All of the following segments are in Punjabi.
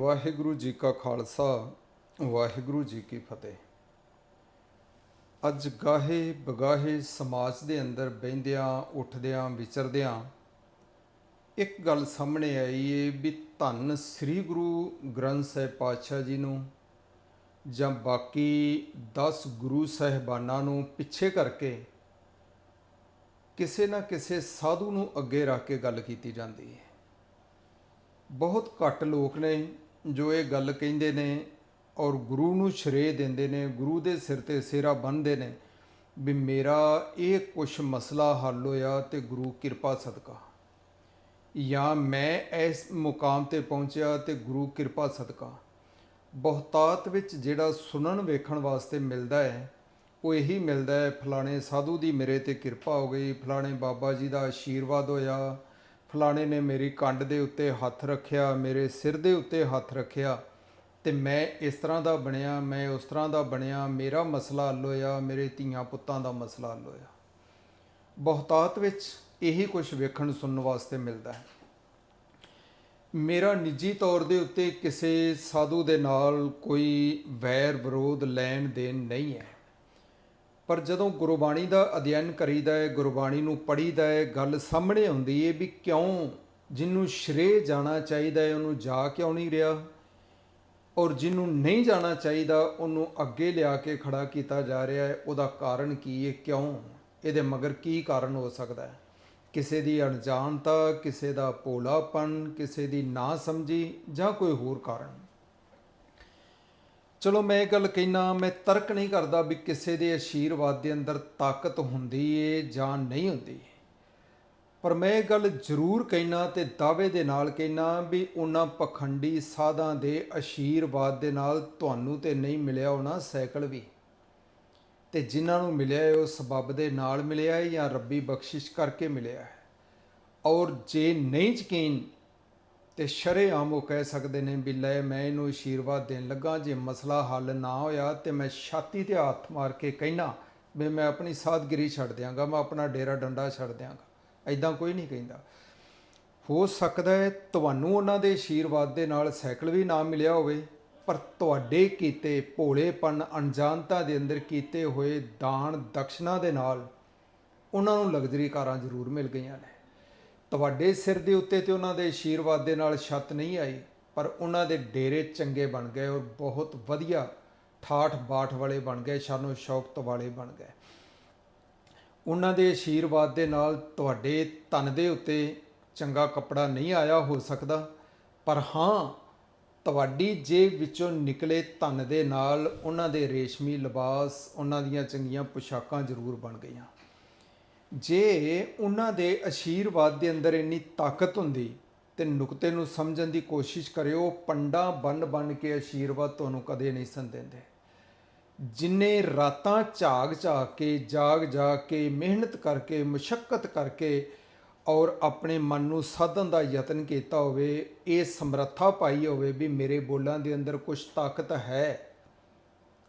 ਵਾਹਿਗੁਰੂ ਜੀ ਕਾ ਖਾਲਸਾ, ਵਾਹਿਗੁਰੂ ਜੀ ਕੀ ਫਤਿਹ। ਅੱਜ ਗਾਹੇ ਬਗਾਹੇ ਸਮਾਜ ਦੇ ਅੰਦਰ ਬਹਿੰਦਿਆਂ, ਉੱਠਦਿਆਂ, ਵਿਚਰਦਿਆਂ ਇੱਕ ਗੱਲ ਸਾਹਮਣੇ ਆਈ ਏ ਵੀ ਧੰਨ ਸ੍ਰੀ ਗੁਰੂ ਗ੍ਰੰਥ ਸਾਹਿਬ ਪਾਤਸ਼ਾਹ ਜੀ ਨੂੰ ਜਾਂ ਬਾਕੀ 10 ਗੁਰੂ ਸਾਹਿਬਾਨਾਂ ਨੂੰ ਪਿੱਛੇ ਕਰਕੇ ਕਿਸੇ ਨਾ ਕਿਸੇ ਸਾਧੂ ਨੂੰ ਅੱਗੇ ਰੱਖ ਕੇ ਗੱਲ ਕੀਤੀ ਜਾਂਦੀ ਹੈ ਬਹੁਤ ਘੱਟ ਲੋਕ ਨੇ ਜੋ ਇਹ ਗੱਲ ਕਹਿੰਦੇ ਨੇ ਔਰ ਗੁਰੂ ਨੂੰ ਸ਼੍ਰੇ ਦਿੰਦੇ ਨੇ, ਗੁਰੂ ਦੇ ਸਿਰ ਤੇ ਸਿਹਰਾ ਬੰਨਦੇ ਨੇ ਵੀ ਮੇਰਾ ਇਹ ਕੁਛ ਮਸਲਾ ਹੱਲ ਹੋਇਆ ਤੇ ਗੁਰੂ ਕਿਰਪਾ ਸਦਕਾ। ਜਾਂ ਮੈਂ ਇਸ ਮੁਕਾਮ ਤੇ ਪਹੁੰਚਿਆ ਤੇ ਗੁਰੂ ਕਿਰਪਾ ਸਦਕਾ। ਬਹੁਤਾਤ ਵਿੱਚ ਜਿਹੜਾ ਸੁਣਨ ਵੇਖਣ ਵਾਸਤੇ ਮਿਲਦਾ ਹੈ, ਉਹ ਇਹੀ ਮਿਲਦਾ ਹੈ, ਫਲਾਣੇ ਸਾਧੂ ਦੀ ਮੇਰੇ ਤੇ ਕਿਰਪਾ ਹੋ ਗਈ, ਫਲਾਣੇ ਬਾਬਾ ਜੀ ਦਾ ਆਸ਼ੀਰਵਾਦ ਹੋਇਆ ਫਲਾਣੇ ਨੇ ਮੇਰੀ ਕੰਡ ਦੇ ਉੱਤੇ ਹੱਥ ਰੱਖਿਆ, ਮੇਰੇ ਸਿਰ ਦੇ ਉੱਤੇ ਹੱਥ ਰੱਖਿਆ ਤੇ ਮੈਂ ਇਸ ਤਰ੍ਹਾਂ ਦਾ ਬਣਿਆ, ਮੈਂ ਉਸ ਤਰ੍ਹਾਂ ਦਾ ਬਣਿਆ, ਮੇਰਾ ਮਸਲਾ ਹੱਲ ਹੋਇਆ, ਮੇਰੇ ਧੀਆਂ ਪੁੱਤਾਂ ਦਾ ਮਸਲਾ ਹੱਲ ਹੋਇਆ। ਬਹੁਤਾਤ ਵਿੱਚ ਇਹੀ ਕੁਝ ਵੇਖਣ ਸੁਣਨ ਵਾਸਤੇ ਮਿਲਦਾ ਹੈ। ਮੇਰਾ ਨਿੱਜੀ ਤੌਰ ਦੇ ਉੱਤੇ ਕਿਸੇ ਸਾਧੂ ਦੇ ਨਾਲ ਕੋਈ ਵੈਰ ਵਿਰੋਧ ਲੈਣ ਦੇਣ ਨਹੀਂ ਹੈ। ਪਰ ਜਦੋਂ ਗੁਰਬਾਣੀ ਦਾ ਅਧਿਐਨ ਕਰੀਦਾ ਹੈ, ਗੁਰਬਾਣੀ ਨੂੰ ਪੜ੍ਹੀਦਾ ਹੈ, ਗੱਲ ਸਾਹਮਣੇ ਆਉਂਦੀ ਹੈ ਵੀ ਕਿਉਂ ਜਿਹਨੂੰ ਸ਼੍ਰੇ ਜਾਣਾ ਚਾਹੀਦਾ ਹੈ, ਉਹਨੂੰ ਜਾ ਕਿਉਂ ਨਹੀਂ ਰਿਹਾ? ਔਰ ਜਿਹਨੂੰ ਨਹੀਂ ਜਾਣਾ ਚਾਹੀਦਾ, ਉਹਨੂੰ ਅੱਗੇ ਲਿਆ ਕੇ ਖੜਾ ਕੀਤਾ ਜਾ ਰਿਹਾ ਹੈ। ਉਹਦਾ ਕਾਰਨ ਕੀ ਹੈ ਕਿਉਂ? ਇਹਦੇ ਮਗਰ ਕੀ ਕਾਰਨ ਹੋ ਸਕਦਾ ਹੈ? ਕਿਸੇ ਦੀ ਅਣਜਾਣਤਾ, ਕਿਸੇ ਦਾ ਭੋਲਾਪਨ ਕਿਸੇ ਦੀ ਨਾ ਸਮਝੀ ਜਾਂ ਕੋਈ ਹੋਰ ਕਾਰਨ? ਚਲੋ ਮੈਂ ਇਹ ਗੱਲ ਕਹਿਣਾ ਮੈਂ ਤਰਕ ਨਹੀਂ ਕਰਦਾ ਵੀ ਕਿਸੇ ਦੇ ਆਸ਼ੀਰਵਾਦ ਦੇ ਅੰਦਰ ਤਾਕਤ ਹੁੰਦੀ ਏ ਜਾਂ ਨਹੀਂ ਹੁੰਦੀ। ਪਰ ਮੈਂ ਇਹ ਗੱਲ ਜ਼ਰੂਰ ਕਹਿਣਾ ਤੇ ਦਾਅਵੇ ਦੇ ਨਾਲ ਕਹਿਣਾ ਵੀ ਉਹਨਾਂ ਪਖੰਡੀ ਸਾਧਾਂ ਦੇ ਆਸ਼ੀਰਵਾਦ ਦੇ ਨਾਲ ਤੁਹਾਨੂੰ ਤੇ ਨਹੀਂ ਮਿਲਿਆ ਹੋਣਾ ਸਾਈਕਲ ਵੀ। ਤੇ ਜਿਨ੍ਹਾਂ ਨੂੰ ਮਿਲਿਆ ਹੈ ਉਹ ਸਬਬ ਦੇ ਨਾਲ ਮਿਲਿਆ ਹੈ ਜਾਂ ਰੱਬੀ ਬਖਸ਼ਿਸ਼ ਕਰਕੇ ਮਿਲਿਆ ਹੈ। ਔਰ ਜੇ ਨਹੀਂ ਯਕੀਨ ਤੇ ਸ਼ਰੇਆਮ ਉਹ ਕਹਿ ਸਕਦੇ ਨੇ ਵੀ ਲੈ ਮੈਂ ਇਹਨੂੰ ਆਸ਼ੀਰਵਾਦ ਦੇਣ ਲੱਗਾ, ਜੇ ਮਸਲਾ ਹੱਲ ਨਾ ਹੋਇਆ ਤੇ ਮੈਂ ਛਾਤੀ ਤੇ ਹੱਥ ਮਾਰ ਕੇ ਕਹਿਣਾ ਵੀ ਮੈਂ ਆਪਣੀ ਸਾਦਗਿਰੀ ਛੱਡ ਦਿਆਂਗਾ, ਮੈਂ ਆਪਣਾ ਡੇਰਾ ਡੰਡਾ ਛੱਡ ਦਿਆਂਗਾ। ਐਦਾਂ ਕੋਈ ਨਹੀਂ ਕਹਿੰਦਾ। ਹੋ ਸਕਦਾ ਹੈ ਤੁਹਾਨੂੰ ਉਹਨਾਂ ਦੇ ਆਸ਼ੀਰਵਾਦ ਦੇ ਨਾਲ ਸਾਈਕਲ ਵੀ ਨਾ ਮਿਲਿਆ ਹੋਵੇ, ਪਰ ਤੁਹਾਡੇ ਕੀਤੇ ਭੋਲੇਪਨ, ਅਣਜਾਣਤਾ ਦੇ ਅੰਦਰ ਕੀਤੇ ਹੋਏ ਦਾਨ ਦਕਸ਼ਨਾ ਦੇ ਨਾਲ ਉਹਨਾਂ ਨੂੰ ਲਗਜ਼ਰੀ ਕਾਰਾਂ ਜ਼ਰੂਰ ਮਿਲ ਗਈਆਂ ਨੇ। ਤੁਹਾਡੇ ਸਿਰ ਦੇ ਉੱਤੇ ਤੇ ਉਹਨਾਂ ਦੇ ਆਸ਼ੀਰਵਾਦ ਦੇ ਨਾਲ ਛੱਤ ਨਹੀਂ ਆਈ, ਪਰ ਉਹਨਾਂ ਦੇ ਡੇਰੇ ਚੰਗੇ ਬਣ ਗਏ ਔਰ ਬਹੁਤ ਵਧੀਆ ਠਾਠ ਬਾਠ ਵਾਲੇ ਬਣ ਗਏ, ਸ਼ਾਨੋ ਸ਼ੌਕਤ ਵਾਲੇ ਬਣ ਗਏ। ਉਹਨਾਂ ਦੇ ਆਸ਼ੀਰਵਾਦ ਦੇ ਨਾਲ ਤੁਹਾਡੇ ਤਨ ਦੇ ਉੱਤੇ ਚੰਗਾ ਕੱਪੜਾ ਨਹੀਂ ਆਇਆ ਹੋ ਸਕਦਾ, ਪਰ ਹਾਂ, ਤੁਹਾਡੀ ਜੇਬ ਵਿੱਚੋਂ ਨਿਕਲੇ ਧਨ ਦੇ ਨਾਲ ਉਹਨਾਂ ਦੇ ਰੇਸ਼ਮੀ ਲਿਬਾਸ, ਉਹਨਾਂ ਦੀਆਂ ਚੰਗੀਆਂ ਪੁਸ਼ਾਕਾਂ ਜ਼ਰੂਰ ਬਣ ਗਈਆਂ। ਜੇ ਉਹਨਾਂ ਦੇ ਆਸ਼ੀਰਵਾਦ ਦੇ ਅੰਦਰ ਇੰਨੀ ਤਾਕਤ ਹੁੰਦੀ ਤੇ ਨੁਕਤੇ ਨੂੰ ਸਮਝਣ ਦੀ ਕੋਸ਼ਿਸ਼ ਕਰਿਓ, ਪੰਡਾ ਬਨ ਬਨ ਕੇ ਆਸ਼ੀਰਵਾਦ ਤੁਹਾਨੂੰ ਕਦੇ ਨਹੀਂ ਸੰ ਦਿੰਦੇ। ਜਿਨੇ ਰਾਤਾਂ ਝਾਗ ਝਾਗ ਕੇ, ਜਾਗ ਜਾਗ ਕੇ, ਮਿਹਨਤ ਕਰਕੇ ਮੁਸ਼ਕਲ ਕਰਕੇ ਔਰ ਆਪਣੇ ਮਨ ਨੂੰ ਸਾਧਨ ਦਾ ਯਤਨ ਕੀਤਾ ਹੋਵੇ, ਇਹ ਸਮਰੱਥਾ ਪਾਈ ਹੋਵੇ ਵੀ ਮੇਰੇ ਬੋਲਾਂ ਦੇ ਅੰਦਰ ਕੁਝ ਤਾਕਤ ਹੈ,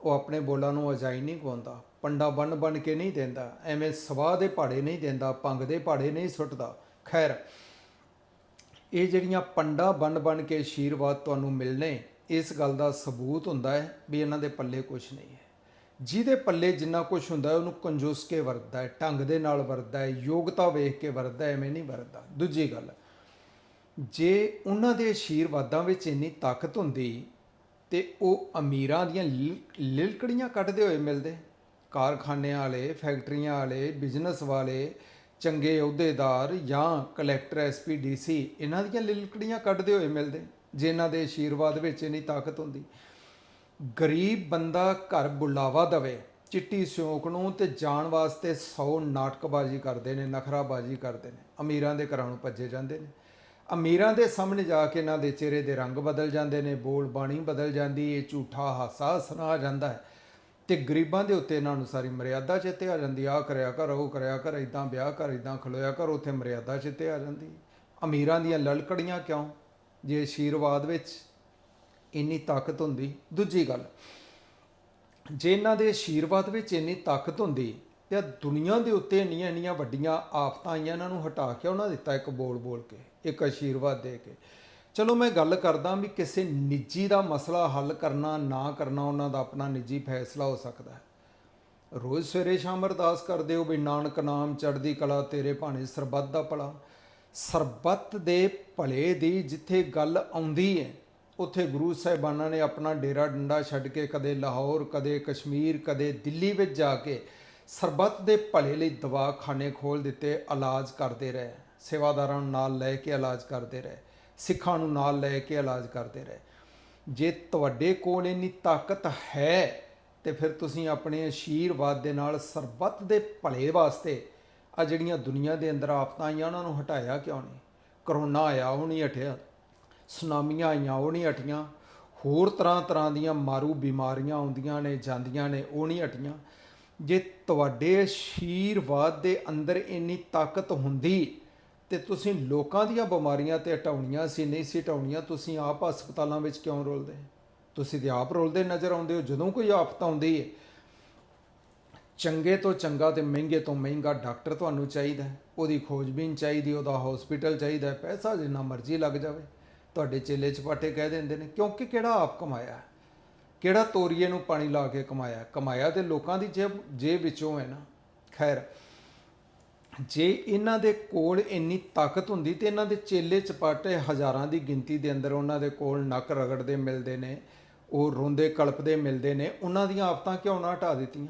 ਉਹ ਆਪਣੇ ਬੋਲਾਂ ਨੂੰ ਅਜਾਈ ਨਹੀਂ ਗਵਾਉਂਦਾ। ਪੰਡਾ ਬਨ ਬਣ ਕੇ ਨਹੀਂ ਦਿੰਦਾ, ਐਵੇਂ ਸਵਾਹ ਦੇ ਪਹਾੜੇ ਨਹੀਂ ਦਿੰਦਾ, ਪੰਗ ਦੇ ਪਹਾੜੇ ਨਹੀਂ ਸੁੱਟਦਾ। ਖੈਰ, ਇਹ ਜਿਹੜੀਆਂ ਪੰਡਾ ਬਨ ਬਣ ਕੇ ਆਸ਼ੀਰਵਾਦ ਤੁਹਾਨੂੰ ਮਿਲਨੇ, ਇਸ ਗੱਲ ਦਾ ਸਬੂਤ ਹੁੰਦਾ ਹੈ ਵੀ ਇਹਨਾਂ ਦੇ ਪੱਲੇ ਕੁਝ ਨਹੀਂ ਹੈ। ਜਿਹਦੇ ਪੱਲੇ ਜਿੰਨਾ ਕੁਝ ਹੁੰਦਾ ਉਹਨੂੰ ਕੰਜੂਸ ਕੇ ਵਰਤਦਾ ਹੈ, ਢੰਗ ਦੇ ਨਾਲ ਵਰਤਦਾ ਹੈ, ਯੋਗਤਾ ਵੇਖ ਕੇ ਵਰਤਦਾ ਐਵੇਂ ਨਹੀਂ ਵਰਤਦਾ। ਦੂਜੀ ਗੱਲ, ਜੇ ਉਹਨਾਂ ਦੇ ਆਸ਼ੀਰਵਾਦਾਂ ਵਿੱਚ ਇੰਨੀ ਤਾਕਤ ਹੁੰਦੀ ਤੇ ਉਹ ਅਮੀਰਾਂ ਦੀਆਂ ਲਿਲਕੜੀਆਂ ਕੱਢਦੇ ਹੋਏ ਮਿਲਦੇ ਕਾਰਖਾਨਿਆਂ ਵਾਲੇ, ਫੈਕਟਰੀਆਂ ਵਾਲੇ, ਬਿਜ਼ਨਸ ਵਾਲੇ, ਚੰਗੇ ਅਹੁਦੇਦਾਰ ਜਾਂ ਕਲੈਕਟਰ ਐਸਪੀ ਡੀਸੀ ਇਹਨਾਂ ਦੀਆਂ ਲਿਲਕੜੀਆਂ ਕੱਢਦੇ ਹੋਏ ਮਿਲਦੇ। ਜੇ ਇਹਨਾਂ ਦੇ ਆਸ਼ੀਰਵਾਦ ਵਿੱਚ ਇੰਨੀ ਤਾਕਤ ਹੁੰਦੀ। ਗਰੀਬ ਬੰਦਾ ਘਰ ਬੁਲਾਵਾ ਦਵੇ, ਚਿੱਟੀ ਸਿਉਂਕ ਨੂੰ ਤੇ ਜਾਣ ਵਾਸਤੇ 100 ਨਾਟਕਬਾਜ਼ੀ ਕਰਦੇ ਨੇ, ਨਖਰਾਬਾਜ਼ੀ ਕਰਦੇ ਨੇ। ਅਮੀਰਾਂ ਦੇ ਘਰਾਂ ਨੂੰ ਭੱਜੇ ਜਾਂਦੇ ਨੇ। ਅਮੀਰਾਂ ਦੇ ਸਾਹਮਣੇ ਜਾ ਕੇ ਇਹਨਾਂ ਦੇ ਚਿਹਰੇ ਦੇ ਰੰਗ ਬਦਲ ਜਾਂਦੇ ਨੇ ਬੋਲ ਬਾਣੀ ਬਦਲ ਜਾਂਦੀ ਹੈ ਝੂਠਾ ਹਾਸਾ ਸੁਣਾ ਜਾਂਦਾ ਹੈ। ਤੇ ਗਰੀਬਾਂ ਦੇ ਉੱਤੇ ਇਹਨਾਂ ਨੂੰ ਸਾਰੀ ਮਰਿਆਦਾ ਚੇਤੇ ਆ ਜਾਂਦੀ ਆ। ਕਰਿਆ ਕਰ, ਉਹ ਕਰਿਆ ਕਰ ਇਦਾਂ ਵਿਆਹ ਕਰ ਇਦਾਂ ਖਲੋਇਆ ਕਰ, ਉੱਥੇ ਮਰਿਆਦਾ ਚੇਤੇ ਆ ਜਾਂਦੀ। ਅਮੀਰਾਂ ਦੀਆਂ ਲਲਕੜੀਆਂ ਕਿਉਂ? ਜੇ ਆਸ਼ੀਰਵਾਦ ਵਿੱਚ ਇੰਨੀ ਤਾਕਤ ਹੁੰਦੀ। ਦੂਜੀ ਗੱਲ, ਜੇ ਇਹਨਾਂ ਦੇ ਆਸ਼ੀਰਵਾਦ ਵਿੱਚ ਇੰਨੀ ਤਾਕਤ ਹੁੰਦੀ ਤੇ ਆਹ ਦੁਨੀਆ ਦੇ ਉੱਤੇ ਇੰਨੀਆਂ ਇੰਨੀਆਂ ਵੱਡੀਆਂ ਆਫਤਾਂ ਆਈਆਂ, ਇਹਨਾਂ ਨੂੰ ਹਟਾ ਕੇ ਉਹਨਾਂ ਦਿੱਤਾ ਇੱਕ ਬੋਲ ਬੋਲ ਕੇ, ਇੱਕ ਆਸ਼ੀਰਵਾਦ ਦੇ ਕੇ। ਚਲੋ ਮੈਂ ਗੱਲ ਕਰਦਾ ਵੀ ਕਿਸੇ ਨਿੱਜੀ ਦਾ ਮਸਲਾ ਹੱਲ ਕਰਨਾ, ਨਾ ਕਰਨਾ, ਉਹਨਾਂ ਦਾ ਆਪਣਾ ਨਿੱਜੀ ਫੈਸਲਾ ਹੋ ਸਕਦਾ ਹੈ। ਰੋਜ਼ ਸਵੇਰੇ ਸ਼ਾਮ ਅਰਦਾਸ ਕਰਦੇ ਹੋ ਵੀ, ਨਾਨਕ ਨਾਮ ਚੜ੍ਹਦੀ ਕਲਾ, ਤੇਰੇ ਭਾਣੇ ਸਰਬੱਤ ਦਾ ਭਲਾ। ਸਰਬੱਤ ਦੇ ਭਲੇ ਦੀ ਜਿੱਥੇ ਗੱਲ ਆਉਂਦੀ ਹੈ, ਉੱਥੇ ਗੁਰੂ ਸਾਹਿਬਾਨਾਂ ਨੇ ਆਪਣਾ ਡੇਰਾ ਡੰਡਾ ਛੱਡ ਕੇ ਕਦੇ ਲਾਹੌਰ, ਕਦੇ ਕਸ਼ਮੀਰ, ਕਦੇ ਦਿੱਲੀ ਵਿੱਚ ਜਾ ਕੇ ਸਰਬੱਤ ਦੇ ਭਲੇ ਲਈ ਦਵਾਖਾਨੇ ਖੋਲ ਦਿੱਤੇ, ਇਲਾਜ ਕਰਦੇ ਰਹੇ। ਸੇਵਾਦਾਰਾਂ ਨੂੰ ਨਾਲ ਲੈ ਕੇ ਇਲਾਜ ਕਰਦੇ ਰਹੇ। ਸਿੱਖਾਂ ਨੂੰ ਨਾਲ ਲੈ ਕੇ ਇਲਾਜ ਕਰਦੇ ਰਹੇ। ਜੇ ਤੁਹਾਡੇ ਕੋਲ ਇੰਨੀ ਤਾਕਤ ਹੈ, ਤੇ ਫਿਰ ਤੁਸੀਂ ਆਪਣੇ ਅਸ਼ੀਰਵਾਦ ਦੇ ਨਾਲ ਸਰਬੱਤ ਦੇ ਭਲੇ ਵਾਸਤੇ ਆ ਜਿਹੜੀਆਂ ਦੁਨੀਆ ਦੇ ਅੰਦਰ ਆਫਤਾਂ ਆਈਆਂ, ਉਹਨਾਂ ਨੂੰ ਹਟਾਇਆ ਕਿਉਂ ਨਹੀਂ? ਕਰੋਨਾ ਆਇਆ, ਉਹ ਨਹੀਂ ਹਟਿਆ। ਸੁਨਾਮੀਆਂ ਆਈਆਂ, ਉਹ ਨਹੀਂ ਹਟੀਆਂ। ਹੋਰ ਤਰ੍ਹਾਂ ਤਰ੍ਹਾਂ ਦੀਆਂ ਮਾਰੂ ਬਿਮਾਰੀਆਂ ਆਉਂਦੀਆਂ ਨੇ, ਜਾਂਦੀਆਂ ਨੇ, ਉਹ ਨਹੀਂ ਹਟੀਆਂ। ਜੇ ਤੁਹਾਡੇ ਅਸ਼ੀਰਵਾਦ ਦੇ ਅੰਦਰ ਇੰਨੀ ਤਾਕਤ ਹੁੰਦੀ ਤੇ ਤੁਸੀਂ ਲੋਕਾਂ ਦੀਆਂ ਬਿਮਾਰੀਆਂ ਤੇ ਹਟਾਉਣੀਆਂ ਸੀ, ਨਹੀਂ ਸੀ ਹਟਾਉਣੀਆਂ, ਤੁਸੀਂ ਆਪ ਹਸਪਤਾਲਾਂ ਵਿੱਚ ਕਿਉਂ ਰੋਲਦੇ? ਤੁਸੀਂ ਤੇ ਆਪ ਰੋਲਦੇ ਨਜ਼ਰ ਆਉਂਦੇ ਹੋ, ਜਦੋਂ ਕੋਈ ਆਫਤ ਆਉਂਦੀ ਹੈ। ਚੰਗੇ ਤੋਂ ਚੰਗਾ ਤੇ ਮਹਿੰਗੇ ਤੋਂ ਮਹਿੰਗਾ ਡਾਕਟਰ ਤੁਹਾਨੂੰ ਚਾਹੀਦਾ ਉਹਦੀ ਖੋਜਬੀਨ ਚਾਹੀਦੀ, ਉਹਦਾ ਹਸਪੀਟਲ ਚਾਹੀਦਾ ਪੈਸਾ ਜਿੰਨਾ ਮਰਜ਼ੀ ਲੱਗ ਜਾਵੇ, ਤੁਹਾਡੇ ਚੇਲੇ ਚਪਾਟੇ ਕਹਿ ਦਿੰਦੇ ਨੇ, ਕਿਉਂਕਿ ਕਿਹੜਾ ਆਪ ਕਮਾਇਆ ਕਿਹੜਾ ਤੋਰੀਏ ਨੂੰ ਪਾਣੀ ਲਾ ਕੇ ਕਮਾਇਆ ਕਮਾਇਆ ਤੇ ਲੋਕਾਂ ਦੀ ਜੇਬ ਜੇਬ ਵਿੱਚੋਂ ਹੈ ਨਾ। ਖੈਰ ਜੇ ਇਹਨਾਂ ਦੇ ਕੋਲ ਇੰਨੀ ਤਾਕਤ ਹੁੰਦੀ ਤੇ ਇਹਨਾਂ ਦੇ ਚੇਲੇ ਚਪਾਟੇ ਹਜ਼ਾਰਾਂ ਦੀ ਗਿਣਤੀ ਦੇ ਅੰਦਰ ਉਹਨਾਂ ਦੇ ਕੋਲ ਨੱਕ ਰਗੜਦੇ ਮਿਲਦੇ ਨੇ, ਉਹ ਰੋਂਦੇ ਕਲਪਦੇ ਮਿਲਦੇ ਨੇ, ਉਹਨਾਂ ਦੀਆਂ ਆਫਤਾਂ ਕਿਉਂ ਨਾ ਹਟਾ ਦਿੱਤੀਆਂ?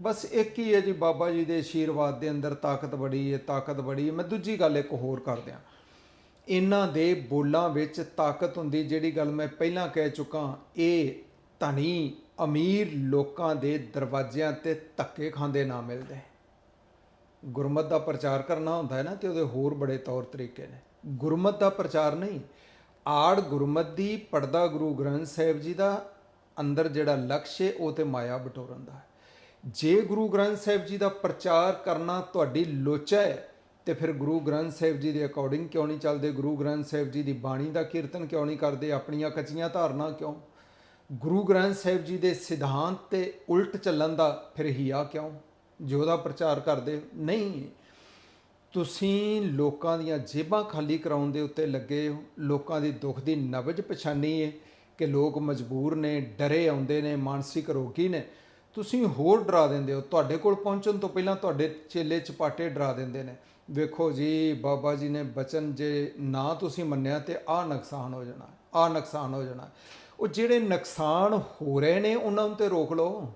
ਬਸ ਇੱਕ ਹੀ ਹੈ ਜੀ, ਬਾਬਾ ਜੀ ਦੇ ਆਸ਼ੀਰਵਾਦ ਦੇ ਅੰਦਰ ਤਾਕਤ ਬੜੀ ਹੈ, ਤਾਕਤ ਬੜੀ ਹੈ। ਮੈਂ ਦੂਜੀ ਗੱਲ ਇੱਕ ਹੋਰ ਕਰ ਦਿਆਂ। ਇਹਨਾਂ ਦੇ ਬੋਲਾਂ ਵਿੱਚ ਤਾਕਤ ਹੁੰਦੀ, ਜਿਹੜੀ ਗੱਲ ਮੈਂ ਪਹਿਲਾਂ ਕਹਿ ਚੁੱਕਾ, ਇਹ ਧਨੀ ਅਮੀਰ ਲੋਕਾਂ ਦੇ ਦਰਵਾਜ਼ਿਆਂ ਤੇ ਧੱਕੇ ਖਾਂਦੇ ਨਾ ਮਿਲਦੇ। ਗੁਰਮਤ ਦਾ ਪ੍ਰਚਾਰ ਕਰਨਾ ਹੁੰਦਾ ਹੈ ਨਾ ਤੇ ਉਹਦੇ ਹੋਰ ਬੜੇ ਤੌਰ ਤਰੀਕੇ ਨੇ। ਗੁਰਮਤ ਦਾ ਪ੍ਰਚਾਰ ਨਹੀਂ, ਆੜ ਗੁਰਮਤ ਦੀ, ਪੜਦਾ ਗੁਰੂ ਗ੍ਰੰਥ ਸਾਹਿਬ ਜੀ ਦਾ, ਅੰਦਰ ਜਿਹੜਾ ਲਕਸ਼ ਹੈ ਉਹ ਤੇ ਮਾਇਆ ਬਟੋਰਨ ਦਾ ਹੈ। ਜੇ ਗੁਰੂ ਗ੍ਰੰਥ ਸਾਹਿਬ ਜੀ ਦਾ ਪ੍ਰਚਾਰ ਕਰਨਾ ਤੁਹਾਡੀ ਲੋਚਾ ਹੈ, ਤੇ ਫਿਰ ਗੁਰੂ ਗ੍ਰੰਥ ਸਾਹਿਬ ਜੀ ਦੇ ਅਕੋਰਡਿੰਗ ਕਿਉਂ ਨਹੀਂ ਚੱਲਦੇ? ਗੁਰੂ ਗ੍ਰੰਥ ਸਾਹਿਬ ਜੀ ਦੀ ਬਾਣੀ ਦਾ ਕੀਰਤਨ ਕਿਉਂ ਨਹੀਂ ਕਰਦੇ? ਆਪਣੀਆਂ ਕੱਚੀਆਂ ਧਾਰਨਾ ਕਿਉਂ? ਗੁਰੂ ਗ੍ਰੰਥ ਸਾਹਿਬ ਜੀ ਦੇ ਸਿਧਾਂਤ ਤੇ ਉਲਟ ਚੱਲਣ ਦਾ ਫਿਰ ਹਿਆ ਕਿਉਂ? ਜੋ ਪ੍ਰਚਾਰ ਕਰਦੇ, ਨਹੀਂ। ਤੁਸੀਂ ਲੋਕਾਂ ਦੀਆਂ ਜੇਬਾਂ ਖਾਲੀ ਕਰਾਉਣ ਦੇ ਉੱਤੇ ਲੱਗੇ ਹੋ। ਲੋਕਾਂ ਦੀ ਦੁੱਖ ਦੀ ਨਬਜ ਪਛਾਣੀ ਹੈ ਕਿ ਲੋਕ ਮਜਬੂਰ ਨੇ, ਡਰੇ ਆਉਂਦੇ ਨੇ, ਮਾਨਸਿਕ ਰੋਗੀ ਨੇ। ਤੁਸੀਂ ਹੋਰ ਡਰਾ ਦਿੰਦੇ ਹੋ। ਤੁਹਾਡੇ ਕੋਲ ਪਹੁੰਚਣ ਤੋਂ ਪਹਿਲਾਂ ਤੁਹਾਡੇ ਚੇਲੇ ਚਪਾਟੇ ਡਰਾ ਦਿੰਦੇ ਨੇ। ਵੇਖੋ ਜੀ, ਬਾਬਾ ਜੀ ਨੇ ਬਚਨ ਜੇ ਨਾ ਤੁਸੀਂ ਮੰਨਿਆ ਤੇ ਆਹ ਨੁਕਸਾਨ ਹੋ ਜਾਣਾ, ਆਹ ਨੁਕਸਾਨ ਹੋ ਜਾਣਾ। ਉਹ ਜਿਹੜੇ ਨੁਕਸਾਨ ਹੋ ਰਹੇ ਨੇ, ਉਹਨਾਂ ਨੂੰ ਤੇ ਰੋਕ ਲਓ।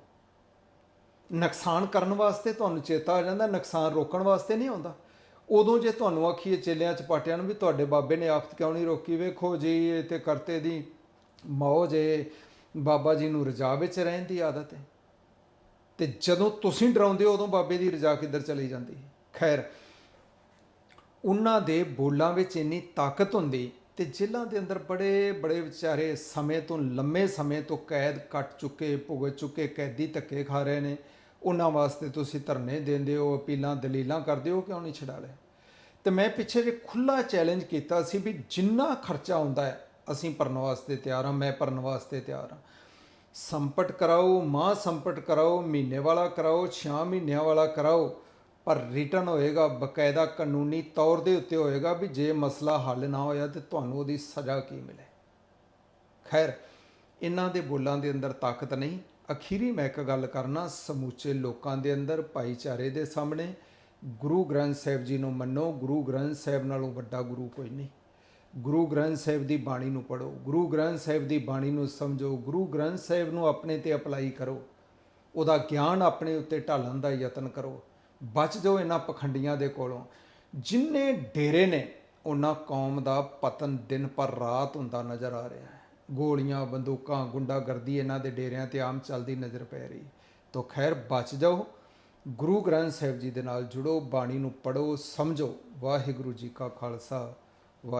ਨੁਕਸਾਨ ਕਰਨ ਵਾਸਤੇ ਤੁਹਾਨੂੰ ਚੇਤਾ ਆ ਜਾਂਦਾ, ਨੁਕਸਾਨ ਰੋਕਣ ਵਾਸਤੇ ਨਹੀਂ ਆਉਂਦਾ। ਉਦੋਂ ਜੇ ਤੁਹਾਨੂੰ ਆਖੀਏ ਚੇਲਿਆਂ ਚ ਪਾਟਿਆਂ ਨੂੰ ਵੀ ਤੁਹਾਡੇ ਬਾਬੇ ਨੇ ਆਫਤ ਕਿਉਂ ਨਹੀਂ ਰੋਕੀ, ਵੇਖੋ ਜੀ, ਇਹ ਤੇ ਕਰਤੇ ਦੀ ਮੌਜ ਏ, ਬਾਬਾ ਜੀ ਨੂੰ ਰਜਾ ਵਿੱਚ ਰਹਿਣ ਦੀ ਆਦਤ ਹੈ ਤੇ ਜਦੋਂ ਤੁਸੀਂ ਡਰਾਉਂਦੇ ਹੋ, ਉਦੋਂ ਬਾਬੇ ਦੀ ਰਜਾ ਕਿੱਧਰ ਚਲੀ ਜਾਂਦੀ ਖੈਰ, ਉਹਨਾਂ ਦੇ ਬੋਲਾਂ ਵਿੱਚ ਇੰਨੀ ਤਾਕਤ ਹੁੰਦੀ ਤੇ ਜੇਲ੍ਹਾਂ ਦੇ ਅੰਦਰ ਬੜੇ ਬੜੇ ਵਿਚਾਰੇ ਸਮੇਂ ਤੋਂ ਲੰਮੇ ਸਮੇਂ ਤੋਂ ਕੈਦ ਕੱਟ ਚੁੱਕੇ, ਭੁਗਤ ਚੁੱਕੇ, ਕੈਦੀ ਧੱਕੇ ਖਾ ਰਹੇ ਨੇ। ਉਹਨਾਂ ਵਾਸਤੇ ਤੁਸੀਂ ਧਰਨੇ ਦਿੰਦੇ ਹੋ, ਅਪੀਲਾਂ, ਦਲੀਲਾਂ ਕਰਦੇ ਹੋ, ਕਿਉਂ ਨਹੀਂ ਛਡਾ ਲਏ ਤੇ ਮੈਂ ਪਿੱਛੇ ਜੇ ਖੁੱਲਾ ਚੈਲੰਜ ਕੀਤਾ ਸੀ ਵੀ ਜਿੰਨਾ ਖਰਚਾ ਹੁੰਦਾ ਹੈ, ਅਸੀਂ ਭਰਨ ਵਾਸਤੇ ਤਿਆਰ ਹਾਂ, ਮੈਂ ਭਰਨ ਵਾਸਤੇ ਤਿਆਰ ਹਾਂ। ਸੰਪਟ ਕਰਾਓ, ਮਾਂ ਸੰਪਟ ਕਰਾਓ, ਮਹੀਨੇ ਵਾਲਾ ਕਰਾਓ 6 ਮਹੀਨਿਆਂ ਵਾਲਾ ਕਰਾਓ, ਪਰ ਰਿਟਰਨ ਹੋਏਗਾ, ਬਕਾਇਦਾ ਕਾਨੂੰਨੀ ਤੌਰ ਦੇ ਉੱਤੇ ਹੋਏਗਾ ਵੀ ਜੇ ਮਸਲਾ ਹੱਲ ਨਾ ਹੋਇਆ ਤੇ ਤੁਹਾਨੂੰ ਉਹਦੀ ਸਜ਼ਾ ਕੀ ਮਿਲੇ? ਖੈਰ, ਇਹਨਾਂ ਦੇ ਬੋਲਾਂ ਦੇ ਅੰਦਰ ਤਾਕਤ ਨਹੀਂ ਅਖੀਰੀ ਮੈਂ ਇੱਕ ਗੱਲ ਕਰਨਾ ਸਮੂਚੇ ਲੋਕਾਂ ਦੇ ਅੰਦਰ, ਭਾਈਚਾਰੇ ਦੇ ਸਾਹਮਣੇ। ਗੁਰੂ ਗ੍ਰੰਥ ਸਾਹਿਬ ਜੀ ਨੂੰ ਮੰਨੋ, ਗੁਰੂ ਗ੍ਰੰਥ ਸਾਹਿਬ ਨਾਲੋਂ ਵੱਡਾ ਗੁਰੂ ਕੋਈ ਨਹੀਂ। ਗੁਰੂ ਗ੍ਰੰਥ ਸਾਹਿਬ ਦੀ ਬਾਣੀ ਨੂੰ ਪੜੋ ਗੁਰੂ ਗ੍ਰੰਥ ਸਾਹਿਬ ਦੀ ਬਾਣੀ ਨੂੰ ਸਮਝੋ, ਗੁਰੂ ਗ੍ਰੰਥ ਸਾਹਿਬ ਨੂੰ ਆਪਣੇ ਤੇ ਅਪਲਾਈ ਕਰੋ। ਉਹਦਾ ਗਿਆਨ ਆਪਣੇ ਉੱਤੇ ਢਾਲਣ ਦਾ ਯਤਨ ਕਰੋ। ਬਚ ਜਾਓ ਇਹਨਾਂ ਪਖੰਡੀਆਂ ਦੇ ਕੋਲੋਂ। ਜਿੰਨੇ ਡੇਰੇ ਨੇ, ਉਹਨਾਂ ਕੌਮ ਦਾ ਪਤਨ ਦਿਨ ਪਰ ਰਾਤ ਹੁੰਦਾ ਨਜ਼ਰ ਆ ਰਿਹਾ ਹੈ। ਗੋਲੀਆਂ, ਬੰਦੂਕਾਂ, ਗੁੰਡਾਗਰਦੀ ਇਹਨਾਂ ਦੇ ਡੇਰਿਆਂ ਤੇ ਆਮ ਚੱਲਦੀ ਨਜ਼ਰ ਪੈ ਰਹੀ। ਤੋ ਖੈਰ, ਬਚ ਜਾਓ। ਗੁਰੂ ਗ੍ਰੰਥ ਸਾਹਿਬ ਜੀ ਦੇ ਨਾਲ ਜੁੜੋ, ਬਾਣੀ ਨੂੰ ਪੜੋ ਸਮਝੋ। ਵਾਹਿਗੁਰੂ ਜੀ ਕਾ ਖਾਲਸਾ।